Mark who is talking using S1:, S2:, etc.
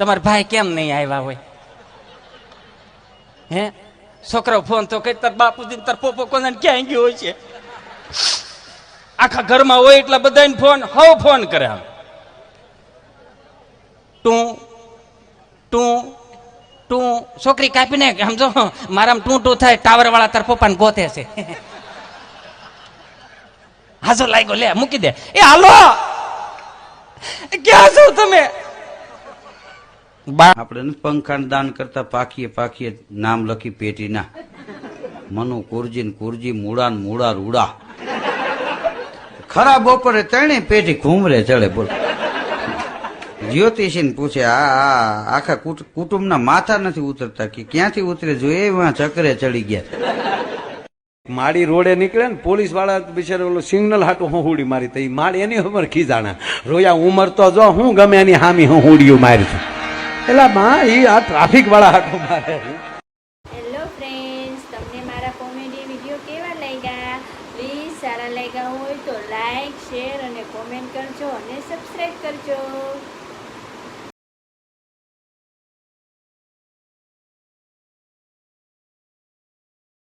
S1: તમારા ભાઈ કેમ નહીં આવ્યા હોય? હે? છોકરો ફોન તો કઈ તાર બાપુજી તાર પોપો કોને ક્યાં ગયો હોય છે? આખા ઘરમાં હોય એટલા બધાને ફોન, હવ ફોન કરે આમ. તું તું તું છોકરી કાપીને સમજો, મારામાં ટું ટું થાય ટાવર વાળા તાર પપ્પાને ગોતે છે. હાજો લાગ્યો, લે, મૂકી દે. એ હાલો! ક્યાં છો તમે?
S2: આપણે ને પંખાને દાન કરતા પાકીએ પાકીએ નામ લખી પેટીના. મનુ કુરજી ને કુરજી મૂળા ને મૂળા રૂડા. ખરા બપોરે ત્રણે પેટી ઘૂમરે ચડે બોલ. જ્યોતિષીને પૂછે આ આ આખા કુટ- કુટુંબના માથા નથી ઉતરતા કે ક્યાંથી ઉતરે જો એ વાં ચક્રે ચડી ગયા?
S3: માડી રોડે નીકળે ને પોલીસવાળા બિચારે ઓલું સિગ્નલ હાટું હું હુડી મારી તઈ માડી એની ઉંમર ખીજાણા રોયા ઉંમર તો જો હું ગમે એની હામી હું હુડિયું મારી છું એટલે માં એ આ ટ્રાફિક વાળા હાટું મારે
S4: હેલો ફ્રેન્ડ્સ તમને મારા કોમેડી વીડિયો કેવા લાગ્યા? પ્લીઝ સારા લાગ્યા હોય તો લાઈક શેર અને કોમેન્ટ કરજો અને સબસ્ક્રાઈબ કરજો.